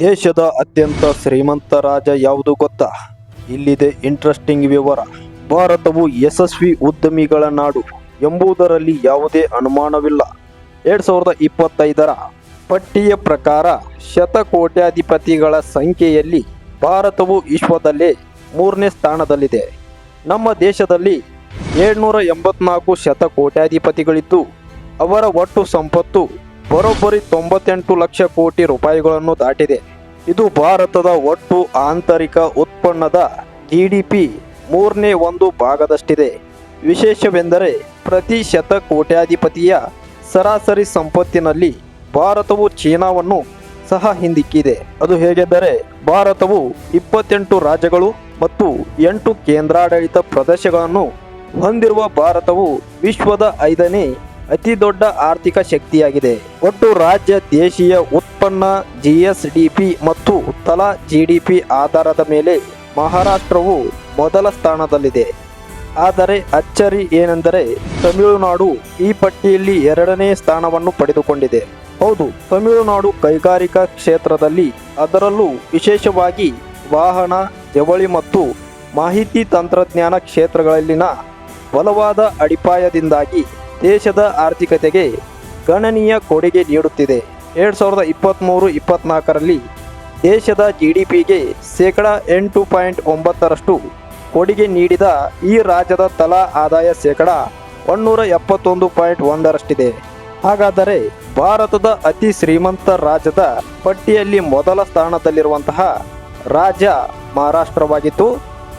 ದೇಶದ ಅತ್ಯಂತ ಶ್ರೀಮಂತ ರಾಜ ಯಾವುದು ಗೊತ್ತಾ? ಇಲ್ಲಿದೆ ಇಂಟ್ರೆಸ್ಟಿಂಗ್ ವಿವರ. ಭಾರತವು ಯಶಸ್ವಿ ಉದ್ಯಮಿಗಳ ನಾಡು ಎಂಬುದರಲ್ಲಿ ಯಾವುದೇ ಅನುಮಾನವಿಲ್ಲ. ಎರಡ್ ಸಾವಿರದ ಇಪ್ಪತ್ತೈದರ ಪಟ್ಟಿಯ ಪ್ರಕಾರ ಶತಕೋಟ್ಯಾಧಿಪತಿಗಳ ಸಂಖ್ಯೆಯಲ್ಲಿ ಭಾರತವು ವಿಶ್ವದಲ್ಲೇ ಮೂರನೇ ಸ್ಥಾನದಲ್ಲಿದೆ. ನಮ್ಮ ದೇಶದಲ್ಲಿ ಏಳ್ನೂರ ಎಂಬತ್ನಾಲ್ಕು ಶತಕೋಟ್ಯಾಧಿಪತಿಗಳಿದ್ದು, ಅವರ ಒಟ್ಟು ಸಂಪತ್ತು ಬರೋಬ್ಬರಿ ತೊಂಬತ್ತೆಂಟು ಲಕ್ಷ ಕೋಟಿ ರೂಪಾಯಿಗಳನ್ನು ದಾಟಿದೆ. ಇದು ಭಾರತದ ಒಟ್ಟು ಆಂತರಿಕ ಉತ್ಪನ್ನದ ಜಿ ಡಿ ಪಿ ಮೂರನೇ ಒಂದು ಭಾಗದಷ್ಟಿದೆ. ವಿಶೇಷವೆಂದರೆ ಪ್ರತಿ ಶತಕೋಟ್ಯಾಧಿಪತಿಯ ಸರಾಸರಿ ಸಂಪತ್ತಿನಲ್ಲಿ ಭಾರತವು ಚೀನಾವನ್ನು ಸಹ ಹಿಂದಿಕ್ಕಿದೆ. ಅದು ಹೇಗೆಂದರೆ ಭಾರತವು ಇಪ್ಪತ್ತೆಂಟು ರಾಜ್ಯಗಳು ಮತ್ತು ಎಂಟು ಕೇಂದ್ರಾಡಳಿತ ಪ್ರದೇಶಗಳನ್ನು ಹೊಂದಿರುವ ಭಾರತವು ವಿಶ್ವದ ಐದನೇ ಅತಿ ದೊಡ್ಡ ಆರ್ಥಿಕ ಶಕ್ತಿಯಾಗಿದೆ. ಒಟ್ಟು ರಾಜ್ಯ ದೇಶೀಯ ಉತ್ಪನ್ನ ಜಿಎಸ್ಡಿಪಿ ಮತ್ತು ತಲಾ ಜಿಡಿಪಿ ಆಧಾರದ ಮೇಲೆ ಮಹಾರಾಷ್ಟ್ರವು ಮೊದಲ ಸ್ಥಾನದಲ್ಲಿದೆ. ಆದರೆ ಅಚ್ಚರಿ ಏನೆಂದರೆ ತಮಿಳುನಾಡು ಈ ಪಟ್ಟಿಯಲ್ಲಿ ಎರಡನೇ ಸ್ಥಾನವನ್ನು ಪಡೆದುಕೊಂಡಿದೆ. ಹೌದು, ತಮಿಳುನಾಡು ಕೈಗಾರಿಕಾ ಕ್ಷೇತ್ರದಲ್ಲಿ ಅದರಲ್ಲೂ ವಿಶೇಷವಾಗಿ ವಾಹನ, ಜವಳಿ ಮತ್ತು ಮಾಹಿತಿ ತಂತ್ರಜ್ಞಾನ ಕ್ಷೇತ್ರಗಳಲ್ಲಿನ ಬಲವಾದ ಅಡಿಪಾಯದಿಂದಾಗಿ ದೇಶದ ಆರ್ಥಿಕತೆಗೆ ಗಣನೀಯ ಕೊಡುಗೆ ನೀಡುತ್ತಿದೆ. ಎರಡು ಸಾವಿರದ ಇಪ್ಪತ್ತ್ಮೂರು ಇಪ್ಪತ್ತ್ನಾಲ್ಕರಲ್ಲಿ ದೇಶದ ಜಿ ಡಿ ಪಿಗೆ ಶೇಕಡ ಎಂಟು ಪಾಯಿಂಟ್ ಒಂಬತ್ತರಷ್ಟು ಕೊಡುಗೆ ನೀಡಿದ ಈ ರಾಜ್ಯದ ತಲಾ ಆದಾಯ ಶೇಕಡ ಒನ್ನೂರ ಎಪ್ಪತ್ತೊಂದು ಪಾಯಿಂಟ್ ಒಂದರಷ್ಟಿದೆ. ಹಾಗಾದರೆ ಭಾರತದ ಅತಿ ಶ್ರೀಮಂತ ರಾಜ್ಯದ ಪಟ್ಟಿಯಲ್ಲಿ ಮೊದಲ ಸ್ಥಾನದಲ್ಲಿರುವಂತಹ ರಾಜ್ಯ ಮಹಾರಾಷ್ಟ್ರವಾಗಿತ್ತು.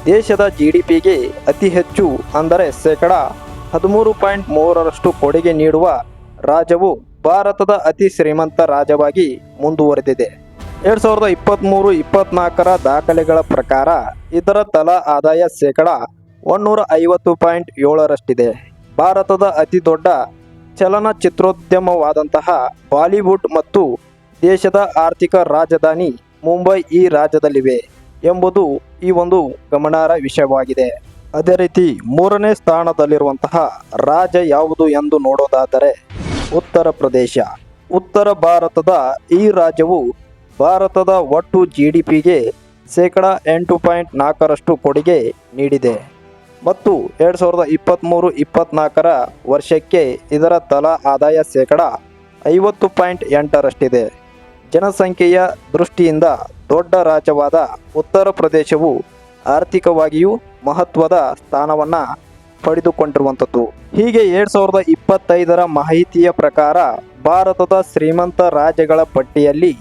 ದೇಶದ ಜಿ ಡಿ ಪಿಗೆ ಅತಿ ಹೆಚ್ಚು ಅಂದರೆ ಶೇಕಡ ಹದಿಮೂರು ಪಾಯಿಂಟ್ ಮೂರರಷ್ಟು ಕೊಡುಗೆ ನೀಡುವ ರಾಜ್ಯವು ಭಾರತದ ಅತಿ ಶ್ರೀಮಂತ ರಾಜ್ಯವಾಗಿ ಮುಂದುವರೆದಿದೆ. ಎರಡು ಸಾವಿರದ ಇಪ್ಪತ್ತ್ಮೂರು ಇಪ್ಪತ್ನಾಲ್ಕರ ದಾಖಲೆಗಳ ಪ್ರಕಾರ ಇದರ ತಲಾ ಆದಾಯ ಶೇಕಡ ಒನ್ನೂರ ಐವತ್ತು ಪಾಯಿಂಟ್ ಏಳರಷ್ಟಿದೆ. ಭಾರತದ ಅತಿ ದೊಡ್ಡ ಚಲನಚಿತ್ರೋದ್ಯಮವಾದಂತಹ ಬಾಲಿವುಡ್ ಮತ್ತು ದೇಶದ ಆರ್ಥಿಕ ರಾಜಧಾನಿ ಮುಂಬೈ ಈ ರಾಜ್ಯದಲ್ಲಿವೆ ಎಂಬುದು ಈ ಒಂದು ಗಮನಾರ್ಹ ವಿಷಯವಾಗಿದೆ. ಅದೇ ರೀತಿ ಮೂರನೇ ಸ್ಥಾನದಲ್ಲಿರುವಂತಹ ರಾಜ್ಯ ಯಾವುದು ಎಂದು ನೋಡೋದಾದರೆ ಉತ್ತರ ಪ್ರದೇಶ. ಉತ್ತರ ಭಾರತದ ಈ ರಾಜ್ಯವು ಭಾರತದ ಒಟ್ಟು ಜಿ ಡಿ ಪಿಗೆ ಶೇಕಡ ಎಂಟು ಪಾಯಿಂಟ್ ನಾಲ್ಕರಷ್ಟು ಕೊಡುಗೆ ನೀಡಿದೆ. ಮತ್ತು ಎರಡು ಸಾವಿರದ ಇಪ್ಪತ್ತ್ಮೂರು ಇಪ್ಪತ್ತ್ನಾಲ್ಕರ ವರ್ಷಕ್ಕೆ ಇದರ ತಲಾ ಆದಾಯ ಶೇಕಡ ಐವತ್ತು ಪಾಯಿಂಟ್ ಎಂಟರಷ್ಟಿದೆ. ಜನಸಂಖ್ಯೆಯ ದೃಷ್ಟಿಯಿಂದ ದೊಡ್ಡ ರಾಜ್ಯವಾದ ಉತ್ತರ ಪ್ರದೇಶವು ಆರ್ಥಿಕವಾಗಿಯೂ ಮಹತ್ವದ ಸ್ಥಾನವನ್ನು ಪಡೆದುಕೊಂಡಿರುವಂಥದ್ದು. ಹೀಗೆ ಎರಡು ಸಾವಿರದ ಇಪ್ಪತ್ತೈದರ ಮಾಹಿತಿಯ ಪ್ರಕಾರ ಭಾರತದ ಶ್ರೀಮಂತ ರಾಜ್ಯಗಳ ಪಟ್ಟಿಯಲ್ಲಿ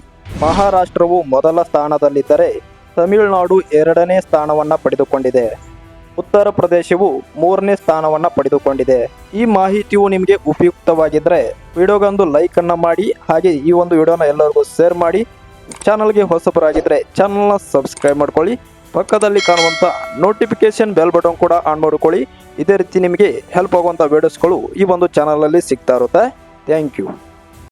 ಮಹಾರಾಷ್ಟ್ರವು ಮೊದಲ ಸ್ಥಾನದಲ್ಲಿದ್ದರೆ ತಮಿಳುನಾಡು ಎರಡನೇ ಸ್ಥಾನವನ್ನು ಪಡೆದುಕೊಂಡಿದೆ. ಉತ್ತರ ಪ್ರದೇಶವು ಮೂರನೇ ಸ್ಥಾನವನ್ನು ಪಡೆದುಕೊಂಡಿದೆ. ಈ ಮಾಹಿತಿಯು ನಿಮಗೆ ಉಪಯುಕ್ತವಾಗಿದ್ದರೆ ವಿಡಿಯೋಗೊಂದು ಲೈಕನ್ನು ಮಾಡಿ, ಹಾಗೆ ಈ ಒಂದು ವಿಡಿಯೋನ ಎಲ್ಲರಿಗೂ ಶೇರ್ ಮಾಡಿ, ಚಾನಲ್ಗೆ ಹೊಸಬರಾಗಿದ್ದರೆ ಚಾನಲ್ನ ಸಬ್ಸ್ಕ್ರೈಬ್ ಮಾಡ್ಕೊಳ್ಳಿ. ಪಕ್ಕದಲ್ಲಿ ಕಾಣುವಂಥ ನೋಟಿಫಿಕೇಶನ್ ಬೆಲ್ ಬಟನ್ ಕೂಡ ಆನ್ ಮಾಡಿಕೊಳ್ಳಿ. ಇದೇ ರೀತಿ ನಿಮಗೆ ಹೆಲ್ಪ್ ಆಗುವಂಥ ವಿಡಿಯೋಸ್ಗಳು ಈ ಒಂದು ಚಾನಲಲ್ಲಿ ಸಿಗ್ತಾ ಇರುತ್ತೆ. Thank you